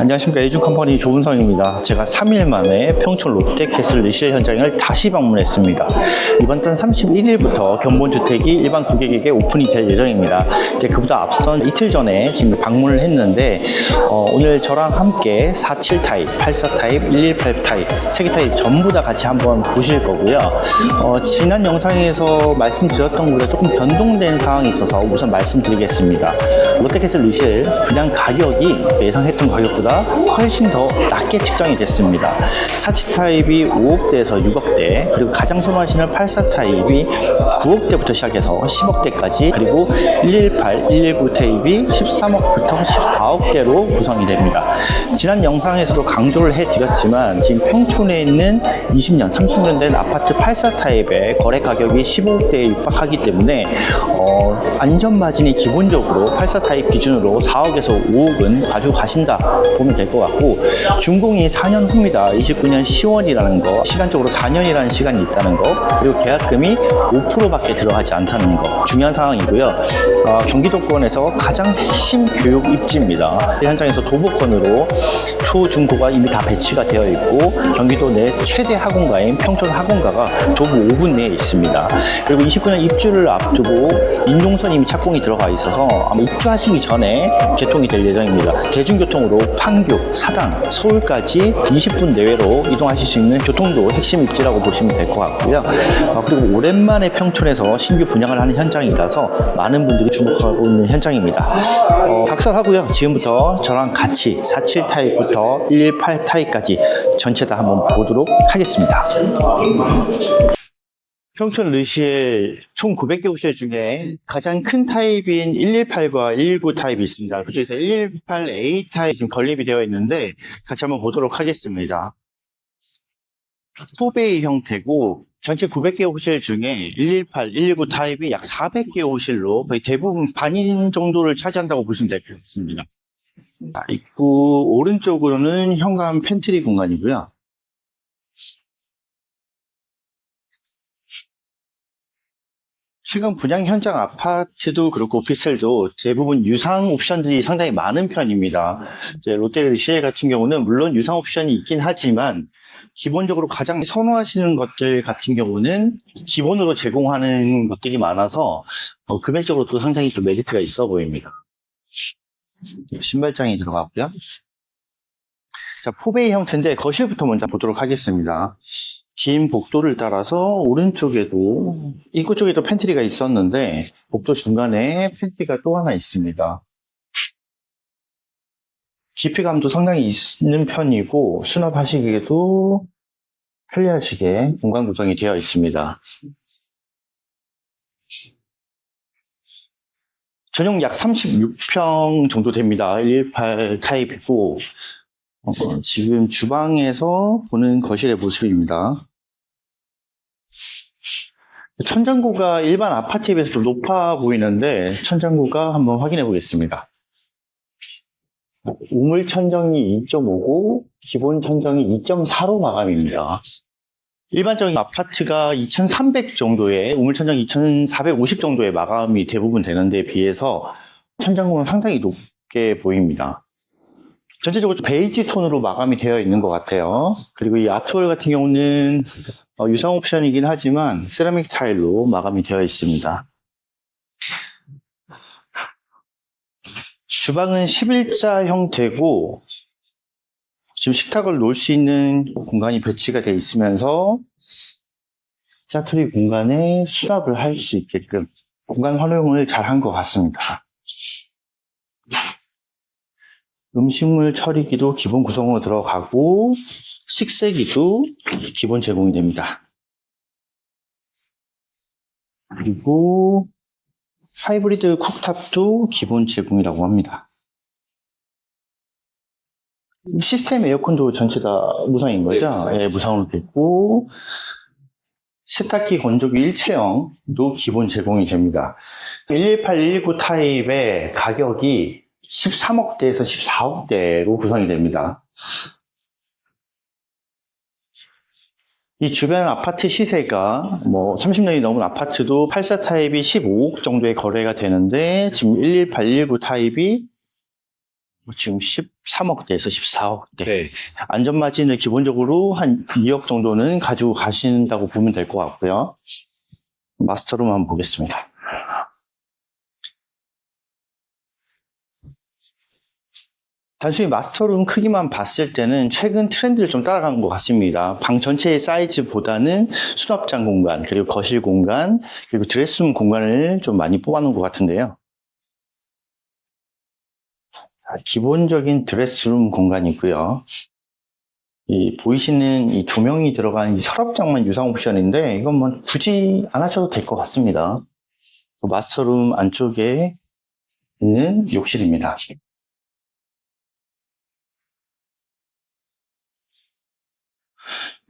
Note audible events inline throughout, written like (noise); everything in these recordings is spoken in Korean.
안녕하십니까 에듀컴퍼니 조은성입니다. 제가 3일 만에 평촌 롯데캐슬 리실 현장을 다시 방문했습니다. 이번 달 31일부터 견본주택이 일반 고객에게 오픈이 될 예정입니다. 이제 그보다 앞선 이틀 전에 지금 방문을 했는데 어, 오늘 저랑 함께 47 타입, 84 타입, 118 타입 세개 타입 전부 다 같이 한번 보실 거고요. 어, 지난 영상에서 말씀드렸던 것보다 조금 변동된 상황이 있어서 우선 말씀드리겠습니다. 롯데캐슬 리실 분양 가격이 예상했던 가격보다 훨씬 더 낮게 측정이 됐습니다. 47 타입이 5억대에서 6억대, 그리고 가장 선호하시는 84 타입이 9억대부터 시작해서 10억대까지, 그리고 118, 119 타입이 13억부터 14억대로 구성이 됩니다. 지난 영상에서도 강조를 해드렸지만 지금 평촌에 있는 20년, 30년 된 아파트 84 타입의 거래 가격이 15억대에 육박하기 때문에 어, 안전 마진이 기본적으로 84 타입 기준으로 4억에서 5억은 가지고 가신다 보면 될 것 같고 준공이 4년 후입니다. 29년 10월이라는 거 시간적으로 4년이라는 시간이 있다는 거 그리고 계약금이 5%밖에 들어가지 않다는 거 중요한 상황이고요. 어, 경기도권에서 가장 핵심 교육 입지입니다. 이 현장에서 도보권으로 초, 중, 고가 이미 다 배치가 되어 있고 경기도 내 최대 학원가인 평촌 학원가가 도보 5분 내에 있습니다. 그리고 29년 입주를 앞두고 인종선 이미 착공이 들어가 있어서 아마 입주하시기 전에 개통이 될 예정입니다. 대중교통으로 판교, 사당, 서울까지 20분 내외로 이동하실 수 있는 교통도 핵심 입지라고 보시면 될 것 같고요. 어, 그리고 오랜만에 평촌에서 신규 분양을 하는 현장이라서 많은 분들이 주목하고 있는 현장입니다. 어, 각설하고요. 지금부터 저랑 같이 47 타입부터 118 타입까지 전체 다 한번 보도록 하겠습니다. 평촌 르시엘 총 900개 호실 중에 가장 큰 타입인 118과 119 타입이 있습니다. 그중에서 118A 타입 지금 건립이 되어 있는데 같이 한번 보도록 하겠습니다. 포베이 형태고 전체 900개 호실 중에 118, 119 타입이 약 400개 호실로 거의 대부분 반인 정도를 차지한다고 보시면 될 것 같습니다. 자, 입구 오른쪽으로는 현관 팬트리 공간이고요. 최근 분양 현장 아파트도 그렇고 오피스텔도 대부분 유상 옵션들이 상당히 많은 편입니다. 이제 롯데리시엘 같은 경우는 물론 유상 옵션이 있긴 하지만 기본적으로 가장 선호하시는 것들 같은 경우는 기본으로 제공하는 것들이 많아서 어, 금액적으로 도 상당히 좀 메리트가 있어 보입니다. 신발장이 들어가고요. 자, 포베이 형태인데 거실부터 먼저 보도록 하겠습니다. 긴 복도를 따라서 오른쪽에도 입구 쪽에도 팬트리가 있었는데 복도 중간에 팬트리가 또 하나 있습니다. 깊이감도 상당히 있는 편이고 수납하시기에도 편리하시게 공간 구성이 되어 있습니다. 전용 약 36평 정도 됩니다. 118 타입이고 어, 지금 주방에서 보는 거실의 모습입니다. 천장고가 일반 아파트에 비해서 좀 높아 보이는데 천장고가 한번 확인해 보겠습니다. 우물 천정이 2.5고 기본 천정이 2.4로 마감입니다. 일반적인 아파트가 2,300 정도의 우물 천정이 2,450 정도의 마감이 대부분 되는 데 비해서 천장고는 상당히 높게 보입니다. 전체적으로 좀 베이지 톤으로 마감이 되어 있는 것 같아요. 그리고 이 아트월 같은 경우는 어, 유상 옵션이긴 하지만 세라믹 타일로 마감이 되어 있습니다. 주방은 11자 형태고 지금 식탁을 놓을 수 있는 공간이 배치가 되어 있으면서 짜투리 공간에 수납을 할 수 있게끔 공간 활용을 잘 한 것 같습니다. 음식물 처리기도 기본 구성으로 들어가고 식세기도 기본 제공이 됩니다. 그리고 하이브리드 쿡탑도 기본 제공이라고 합니다. 시스템 에어컨도 전체 다 무상인 거죠? 네, 무상으로 됐고 세탁기 건조기 일체형도 기본 제공이 됩니다. 118, 119 타입의 가격이 13억대에서 14억대로 구성이 됩니다. 이 주변 아파트 시세가 뭐 30년이 넘은 아파트도 84 타입이 15억 정도의 거래가 되는데 지금 118, 119 타입이 뭐 지금 13억대에서 14억대. 네. 안전마진을 기본적으로 한 2억 정도는 가지고 가신다고 보면 될 것 같고요. 마스터룸 한번 보겠습니다. 단순히 마스터룸 크기만 봤을 때는 최근 트렌드를 좀 따라간 것 같습니다. 방 전체의 사이즈보다는 수납장 공간, 그리고 거실 공간, 그리고 드레스룸 공간을 좀 많이 뽑아놓은 것 같은데요. 자, 기본적인 드레스룸 공간이고요. 이 보이시는 이 조명이 들어간 이 서랍장만 유상 옵션인데 이건 뭐 굳이 안 하셔도 될 것 같습니다. 마스터룸 안쪽에 있는 욕실입니다.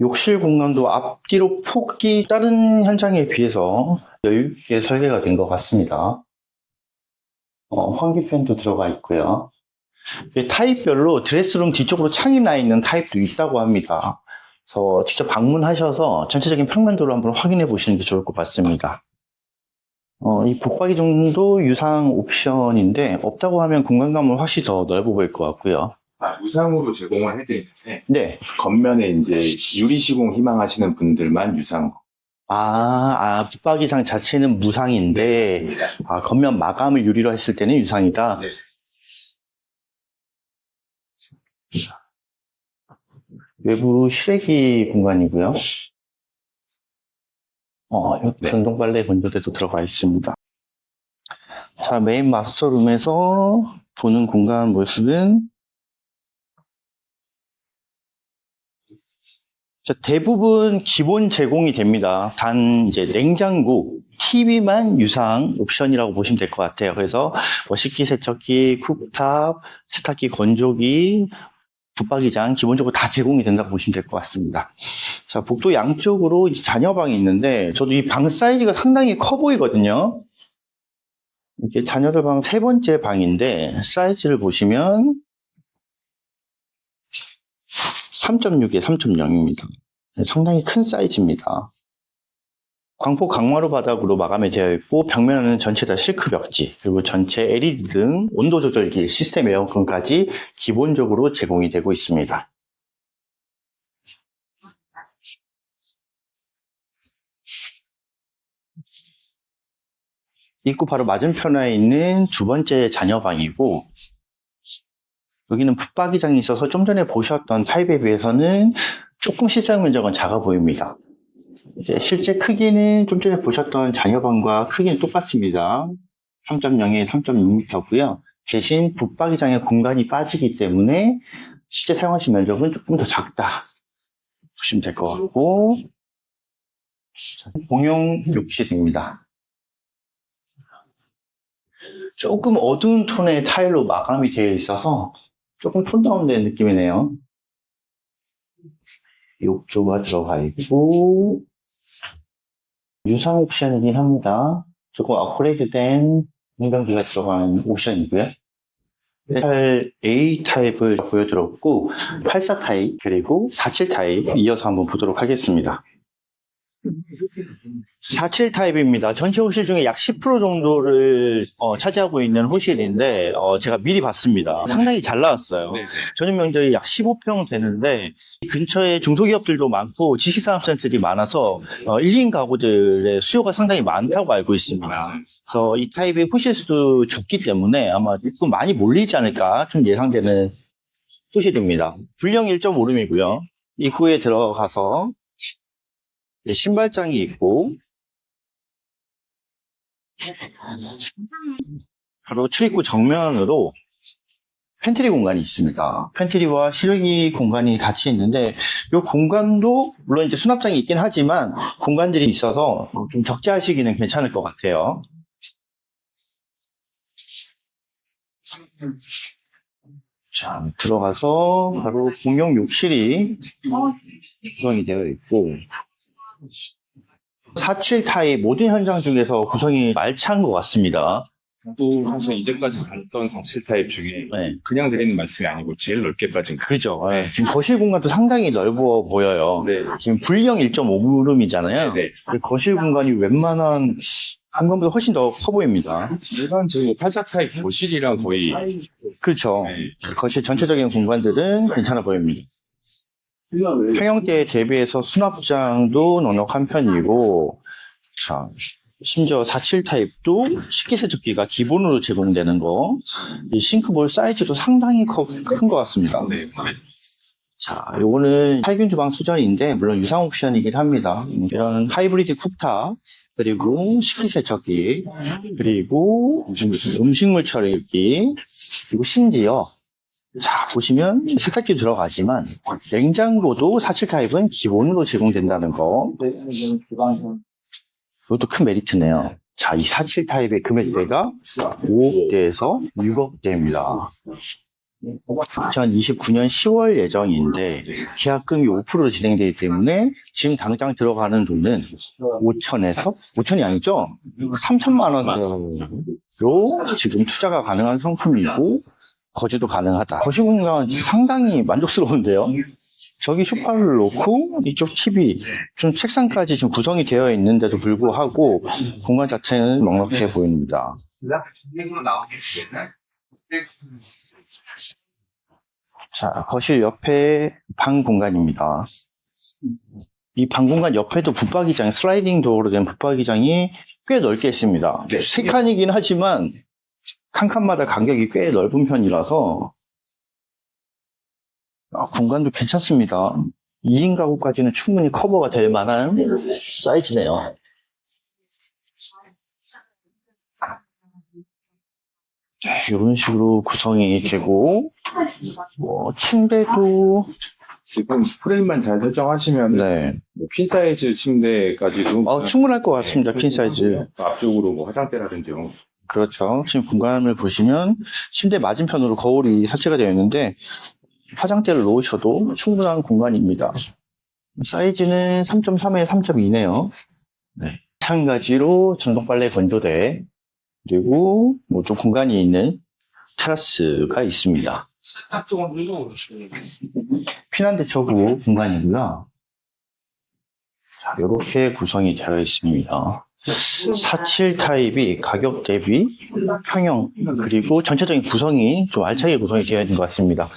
욕실 공간도 앞뒤로 폭이 다른 현장에 비해서 여유 있게 설계가 된 것 같습니다. 어, 환기팬도 들어가 있고요. 타입별로 드레스룸 뒤쪽으로 창이 나 있는 타입도 있다고 합니다. 그래서 직접 방문하셔서 전체적인 평면도를 한번 확인해 보시는 게 좋을 것 같습니다. 어, 이 붙박이 정도 유상 옵션인데 없다고 하면 공간감은 확실히 더 넓어 보일 것 같고요. 아, 무상으로 제공을 해드리는데, 네. 겉면에 이제 유리 시공 희망하시는 분들만 유상. 아, 아, 붙박이장 자체는 무상인데, 아, 겉면 마감을 유리로 했을 때는 유상이다. 네. 외부 실외기 공간이고요. 어, 네. 전동 빨래 건조대도 들어가 있습니다. 자, 메인 마스터룸에서 보는 공간 모습은 대부분 기본 제공이 됩니다. 단 이제 냉장고, TV만 유상 옵션이라고 보시면 될 것 같아요. 그래서 뭐 식기, 세척기, 쿡탑, 세탁기, 건조기, 붙박이장 기본적으로 다 제공이 된다고 보시면 될 것 같습니다. 자, 복도 양쪽으로 자녀방이 있는데 저도 이 방 사이즈가 상당히 커 보이거든요. 이게 자녀들 방 세 번째 방인데 사이즈를 보시면 3.6에 3.0입니다. 상당히 큰 사이즈입니다. 광포 강마루 바닥으로 마감이 되어 있고 벽면은 전체 다 실크 벽지 그리고 전체 LED 등 온도 조절기 시스템 에어컨까지 기본적으로 제공이 되고 있습니다. 입구 바로 맞은편에 있는 두 번째 자녀방이고 여기는 붙박이장이 있어서 좀 전에 보셨던 타입에 비해서는 조금 실사용 면적은 작아 보입니다. 실제 크기는 좀 전에 보셨던 자녀방과 크기는 똑같습니다. 3.0에 3.6m고요. 대신 붙박이장의 공간이 빠지기 때문에 실제 사용하신 면적은 조금 더 작다. 보시면 될 것 같고 자, 공용 욕실입니다. 조금 어두운 톤의 타일로 마감이 되어 있어서 조금 톤 다운된 느낌이네요. 욕조가 들어가 있고 유상 옵션이긴 합니다. 조금 업그레이드된 공간기가 들어가는 옵션이고요. 8A 타입을 보여드렸고 84 타입 그리고 47 타입 이어서 한번 보도록 하겠습니다. 47 타입입니다. 전체 호실 중에 약 10% 정도를 어, 차지하고 있는 호실인데 어, 제가 미리 봤습니다. 상당히 잘 나왔어요. 네. 전용 면적이 약 15평 되는데 근처에 중소기업들도 많고 지식산업센터들이 많아서 어, 1, 2인 가구들의 수요가 상당히 많다고 알고 있습니다. 그래서 이 타입의 호실 수도 적기 때문에 아마 조금 많이 몰리지 않을까 좀 예상되는 호실입니다. 불령 1.5룸이고요. 입구에 들어가서 네, 신발장이 있고 바로 출입구 정면으로 팬트리 공간이 있습니다. 팬트리와 실외기 공간이 같이 있는데 이 공간도 물론 이제 수납장이 있긴 하지만 공간들이 있어서 좀 적재하시기는 괜찮을 것 같아요. 자, 들어가서 바로 공용 욕실이 구성이 되어 있고 47 타입 모든 현장 중에서 구성이 말창 것 같습니다. 또 사실 이제까지 갔던 47 타입 중에 네. 그냥 드리는 말씀이 아니고 제일 넓게 빠진 거. 그죠. 예. 지금 거실 공간도 상당히 넓어 보여요. 네. 지금 불령 1.5룸이잖아요. 네. 거실 공간이 웬만한 공간보다 훨씬 더 커 보입니다. 일반적으로 팔자 타입 거실이랑 거의 그렇죠. 네. 거실 전체적인 공간들은 괜찮아 보입니다. 평형대에 대비해서 수납장도 넉넉한 편이고, 자, 심지어 47 타입도 식기세척기가 기본으로 제공되는 거, 이 싱크볼 사이즈도 상당히 큰 것 같습니다. 네. 자, 요거는 살균 주방 수전인데, 물론 유상 옵션이긴 합니다. 이런 하이브리드 쿡탑, 그리고 식기세척기, 그리고 음식물 처리기, 그리고 심지어 자, 보시면 세탁기 들어가지만 냉장고도 47 타입은 기본으로 제공된다는 거. 이것도 큰 메리트네요. 자, 이47 타입의 금액대가 5억대에서 6억대입니다. 2029년 10월 예정인데 계약금이 5%로 진행되기 때문에 지금 당장 들어가는 돈은 5천에서 5천이 아니죠? 3천만 원대로 지금 투자가 가능한 상품이고 거주도 가능하다. 거주 공간 상당히 만족스러운데요. 저기 소파를 놓고 이쪽 TV, 좀 책상까지 지금 구성이 되어 있는데도 불구하고 공간 자체는 넉넉해 보입니다. 자, 거실 옆에 방 공간입니다. 이 방 공간 옆에도 붙박이장, 슬라이딩 도어로 된 붙박이장이 꽤 넓게 있습니다. 세 칸이긴 하지만 칸 칸마다 간격이 꽤 넓은 편이라서 아, 공간도 괜찮습니다. 2인 가구까지는 충분히 커버가 될 만한 사이즈네요. 이런 식으로 구성이 되고 뭐 침대도 지금 프레임만 잘 설정하시면 네뭐퀸 사이즈 침대까지도 어, 충분할 것 같습니다. 퀸 사이즈. 앞쪽으로 뭐 화장대라든지. 그렇죠. 지금 공간을 보시면 침대 맞은편으로 거울이 설치가 되어 있는데 화장대를 놓으셔도 충분한 공간입니다. 사이즈는 3.3에 3.2네요. 네. 마찬가지로 전동 빨래 건조대 그리고 뭐 좀 공간이 있는 테라스가 있습니다. 피난 대처구 공간이고요. 자, 이렇게 구성이 되어 있습니다. 47 타입이 가격 대비 평형 그리고 전체적인 구성이 좀 알차게 구성이 되어 있는 것 같습니다.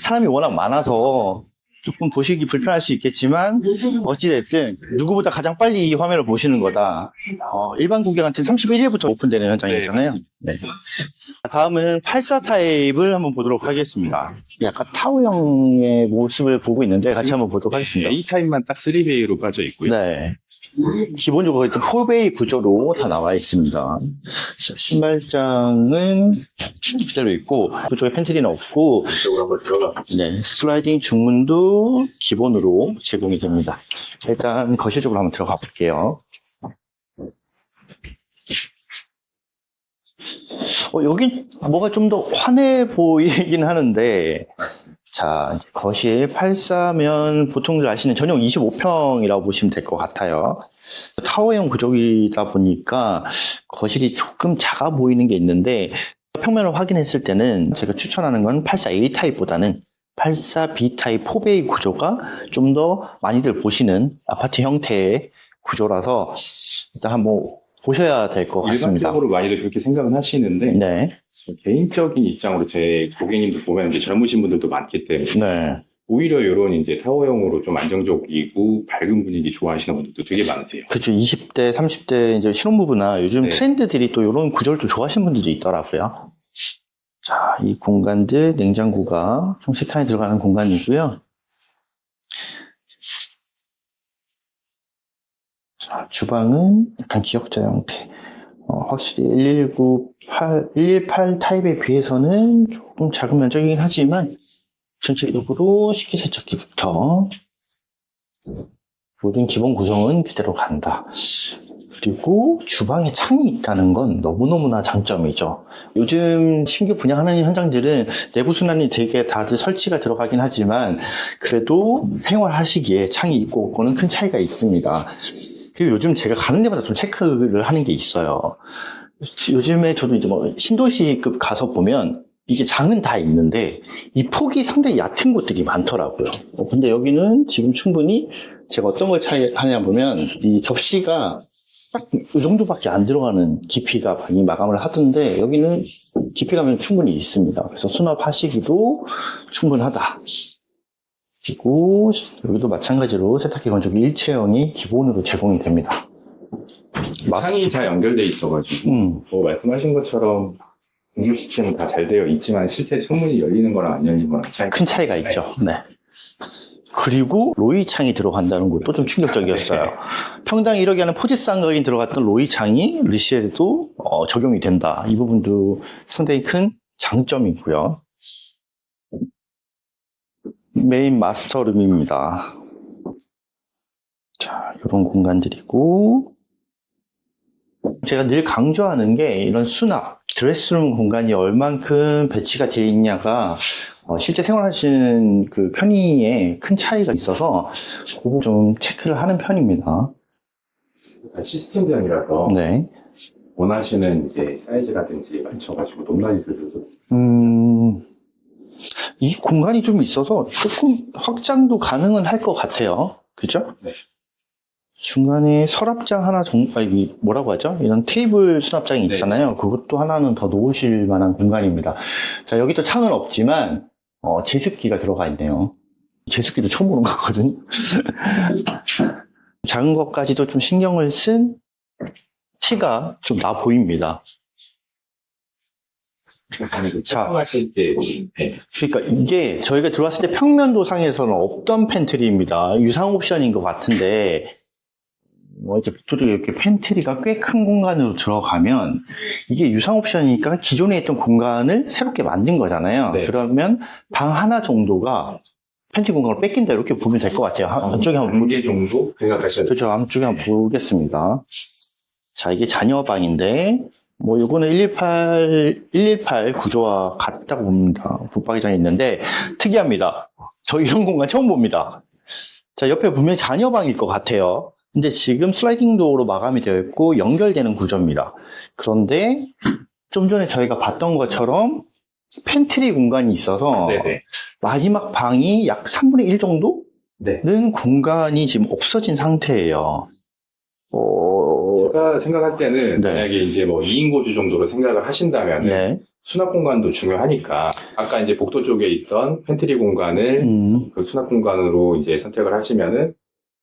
사람이 워낙 많아서 조금 보시기 불편할 수 있겠지만 어찌됐든 누구보다 가장 빨리 이 화면을 보시는 거다. 어, 일반 고객한테 31일부터 오픈되는 현장이잖아요. 네. 다음은 84 타입을 한번 보도록 하겠습니다. 약간 타워형의 모습을 보고 있는데 같이 한번 보도록 하겠습니다. A 타입만 딱 3베이로 빠져 있고요. 네. 기본적으로 일단 포베이 구조로 다 나와 있습니다. 자, 신발장은 그대로 있고 그쪽에 팬트리는 없고 네, 슬라이딩 중문도 기본으로 제공이 됩니다. 일단 거실 쪽으로 한번 들어가 볼게요. 어, 여긴 뭐가 좀 더 환해 보이긴 하는데 자, 거실 84면 보통 아시는 전용 25평이라고 보시면 될 것 같아요. 타워형 구조이다 보니까 거실이 조금 작아 보이는 게 있는데 평면을 확인했을 때는 제가 추천하는 건 84A 타입보다는 84B 타입 4베이 구조가 좀 더 많이들 보시는 아파트 형태의 구조라서 일단 한번 보셔야 될 것 같습니다. 일반적으로 많이들 그렇게 생각은 하시는데 네, 개인적인 입장으로 제 고객님들 보면 이제 젊으신 분들도 많기 때문에 네. 오히려 이런 이제 타워형으로 좀 안정적이고 밝은 분위기 좋아하시는 분들도 되게 많으세요. 그렇죠. 20대, 30대 이제 신혼부부나 요즘 네. 트렌드들이 또 이런 또 좋아하시는 분들도 있더라고요. 자, 이 공간들 냉장고가 총세 칸이 들어가는 공간이고요. 자, 주방은 약간 기역자 형태. 어, 확실히 1198, 118 타입에 비해서는 조금 작은 면적이긴 하지만 전체적으로 식기세척기부터 모든 기본 구성은 그대로 간다. 그리고 주방에 창이 있다는 건 너무너무나 장점이죠. 요즘 신규 분양하는 현장들은 내부 순환이 되게 다들 설치가 들어가긴 하지만 그래도 생활하시기에 창이 있고 없고는 큰 차이가 있습니다. 그리고 요즘 제가 가는 데마다 좀 체크를 하는 게 있어요. 요즘에 저도 이제 뭐 신도시급 가서 보면 이게 장은 다 있는데 이 폭이 상당히 얕은 곳들이 많더라고요. 어, 근데 여기는 지금 충분히 제가 어떤 걸 차이 하냐 보면 이 접시가 딱 이 정도밖에 안 들어가는 깊이가 많이 마감을 하던데 여기는 깊이감은 충분히 있습니다. 그래서 수납하시기도 충분하다. 그리고 여기도 마찬가지로 세탁기 건조기 일체형이 기본으로 제공이 됩니다. 창이 다 연결돼 있어가지고 음, 뭐 말씀하신 것처럼 공유 시스템은 다 잘 되어 있지만 실제 창문이 열리는 거랑 안 열리는 거랑 차이 큰 차이가 있죠. 네. 그리고 로이 창이 들어간다는 것도 좀 충격적이었어요. 평당 1억이 하는 포지상 가격이 들어갔던 로이 창이 리시엘에도 어, 적용이 된다. 이 부분도 상당히 큰 장점이고요. 메인 마스터룸입니다. 자, 이런 공간들이고 제가 늘 강조하는 게 이런 수납, 드레스룸 공간이 얼만큼 배치가 되어 있냐가 어, 실제 생활하시는 그 편의에 큰 차이가 있어서 그거 좀 체크를 하는 편입니다. 다 시스템장이라서 네. 원하시는 이제 사이즈라든지 맞춰가지고 높낮이 수도 음, 이 공간이 좀 있어서 조금 확장도 가능은 할 것 같아요. 그죠? 네. 중간에 서랍장 하나 정, 아, 이 뭐라고 하죠? 이런 테이블 수납장이 네. 있잖아요. 그것도 하나는 더 놓으실 만한 공간입니다. 자, 여기도 창은 없지만, 어, 제습기가 들어가 있네요. 제습기도 처음 보는 거거든요. (laughs) 작은 것까지도 좀 신경을 쓴 티가 좀 나 보입니다. 자. 그러니까 이게 저희가 들어왔을 때 평면 도상에서는 없던 팬트리입니다. 유상 옵션인 것 같은데, 뭐 이제 저쪽에 이렇게 팬트리가 꽤 큰 공간으로 들어가면 이게 유상 옵션이니까 기존에 있던 공간을 새롭게 만든 거잖아요. 네. 그러면 방 하나 정도가 팬트리 공간을 뺏긴다 이렇게 보면 될 것 같아요. 한- 한쪽에 한번 단계 정도 돼요. 그렇죠. 안쪽에 한번 보겠습니다. 자, 이게 자녀 방인데, 뭐, 요거는 118, 118 구조와 같다고 봅니다. 붙박이장이 있는데, 특이합니다. 저 이런 공간 처음 봅니다. 자, 옆에 보면 자녀 방일 것 같아요. 근데 지금 슬라이딩 도어로 마감이 되어 있고, 연결되는 구조입니다. 그런데, 좀 전에 저희가 봤던 것처럼, 팬트리 공간이 있어서, 네네. 마지막 방이 약 3분의 1 정도? 네. 는 공간이 지금 없어진 상태예요. 어, 제가 생각할 때는 네. 만약에 이제 뭐 2인 고주 정도로 생각을 하신다면 네. 수납 공간도 중요하니까 아까 이제 복도 쪽에 있던 팬트리 공간을 음, 그 수납 공간으로 이제 선택을 하시면은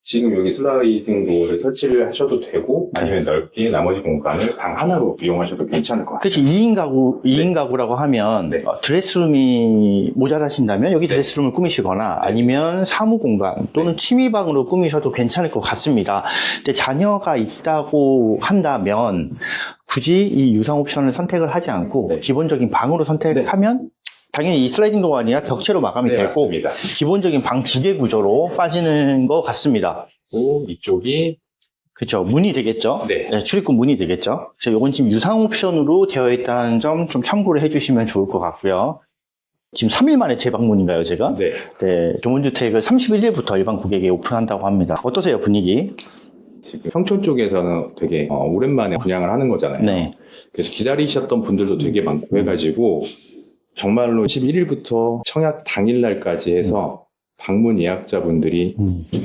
지금 여기 슬라이딩 도어를 설치를 하셔도 되고 네. 아니면 넓게 나머지 공간을 방 하나로 이용하셔도 괜찮을 것 같아요. 그치, 2인 가구, 2인 가구라고 하면, 네. 어, 드레스룸이 모자라신다면 여기 네. 드레스룸을 꾸미시거나 아니면 사무 공간 또는 취미방으로 꾸미셔도 괜찮을 것 같습니다. 근데 자녀가 있다고 한다면 굳이 이 유상 옵션을 선택을 하지 않고 네. 기본적인 방으로 선택하면 당연히 이 슬라이딩 도어가 아니라 벽체로 마감이 네, 되고 맞습니다. 기본적인 방 두 개 구조로 빠지는 것 같습니다. 그리고 이쪽이 그렇죠. 문이 되겠죠. 네. 출입구 문이 되겠죠. 그래서 이건 지금 유상 옵션으로 되어 있다는 점 좀 참고를 해주시면 좋을 것 같고요. 지금 3일 만에 재방문인가요, 제가? 네. 네. 경원주택을 31일부터 일반 고객에 오픈한다고 합니다. 어떠세요, 분위기? 지금 평촌 쪽에서는 되게 어, 오랜만에 분양을 하는 거잖아요. 네. 그래서 기다리셨던 분들도 되게 많고 해가지고 정말로 11일부터 청약 당일날까지 해서 방문 예약자분들이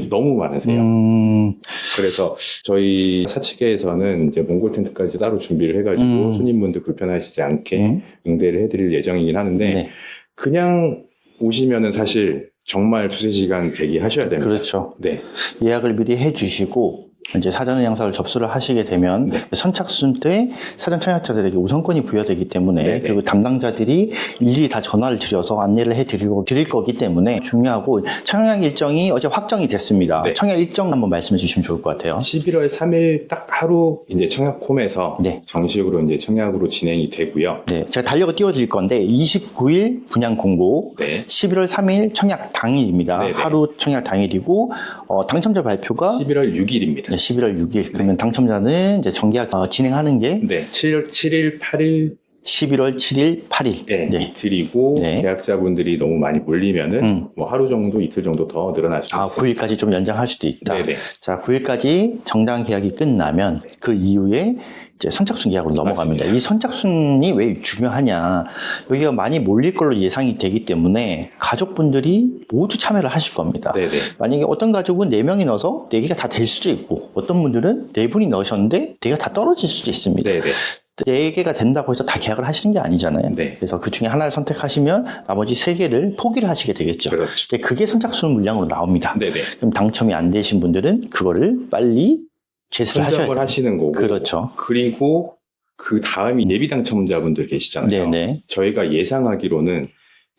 너무 많으세요. 음, 그래서 저희 사측에서는 이제 몽골 텐트까지 따로 준비를 해가지고 음. 손님분들 불편하시지 않게 음, 응대를 해드릴 예정이긴 하는데 네. 그냥 오시면은 사실 정말 두세 시간 대기하셔야 됩니다. 그렇죠. 네. 예약을 미리 해주시고, 이제 사전 영상을 접수를 하시게 되면 네. 선착순 때 사전 청약자들에게 우선권이 부여되기 때문에 네, 네. 그리고 담당자들이 일일이 다 전화를 드려서 안내를 해드리고 드릴 거기 때문에 중요하고 청약 일정이 어제 확정이 됐습니다. 네. 청약 일정 한번 말씀해 주시면 좋을 것 같아요. 11월 3일 딱 하루 이제 청약홈에서 네. 정식으로 이제 청약으로 진행이 되고요. 네, 제가 달력을 띄워드릴 건데 29일 분양 공고, 네. 11월 3일 청약 당일입니다. 네네. 하루 청약 당일이고 어, 당첨자 발표가 11월 6일입니다. 네, 11월 6일. 그러면 당첨자는 이제 정계약 어, 진행하는 게 네. 7일, 7일, 8일, 11월 7일, 8일. 네, 이틀이고 네. 계약자분들이 너무 많이 몰리면은 음. 뭐 하루 정도, 이틀 정도 더 늘어날 수 아, 있어요. 9일까지 좀 연장할 수도 있다. 네네. 자, 9일까지 정당 계약이 끝나면 그 이후에 이제 선착순 계약으로 넘어갑니다. 맞습니다. 이 선착순이 왜 중요하냐? 여기가 많이 몰릴 걸로 예상이 되기 때문에 가족분들이 모두 참여를 하실 겁니다. 네네. 만약에 어떤 가족은 4명이 넣어서 4개가 다 될 수도 있고 어떤 분들은 4분이 넣으셨는데 4개가 다 떨어질 수도 있습니다. 네네. 4개가 된다고 해서 다 계약을 하시는 게 아니잖아요. 네. 그래서 그 중에 하나를 선택하시면 나머지 3개를 포기를 하시게 되겠죠. 그렇죠. 근데 그게 선착순 물량으로 나옵니다. 네네. 그럼 당첨이 안 되신 분들은 그거를 빨리 제스를 하셔야. 하시는 거고. 그렇죠. 그리고 그 다음이 예비 당첨자분들 계시잖아요. 네네. 저희가 예상하기로는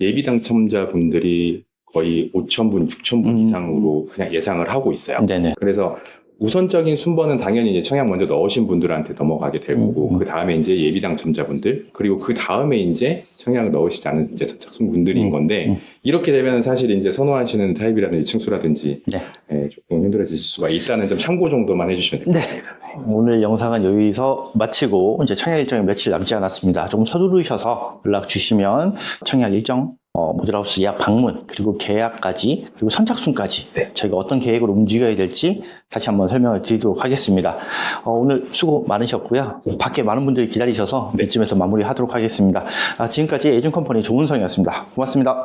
예비 당첨자분들이 거의 5,000분, 6,000분 음. 이상으로 그냥 예상을 하고 있어요. 네네. 그래서 우선적인 순번은 당연히 이제 청약 먼저 넣으신 분들한테 넘어가게 될 거고, 음. 그 다음에 이제 예비 당첨자분들, 그리고 그 다음에 이제 청약을 넣으시지 않은 이제 선착순 분들인 음. 건데, 음. 이렇게 되면 사실 이제 선호하시는 타입이라든지 층수라든지, 네. 예, 조금 힘들어지실 수가 있다는 점 참고 정도만 해주시면 네. 됩니다. 오늘 영상은 여기서 마치고 이제 청약 일정이 며칠 남지 않았습니다. 좀 서두르셔서 연락 주시면 청약 일정, 어, 모델하우스 예약 방문, 그리고 계약까지, 그리고 선착순까지 네. 저희가 어떤 계획으로 움직여야 될지 다시 한번 설명을 드리도록 하겠습니다. 어, 오늘 수고 많으셨고요. 밖에 많은 분들이 기다리셔서 네. 이쯤에서 마무리하도록 하겠습니다. 아, 지금까지 에이준 컴퍼니 조은성이었습니다. 고맙습니다.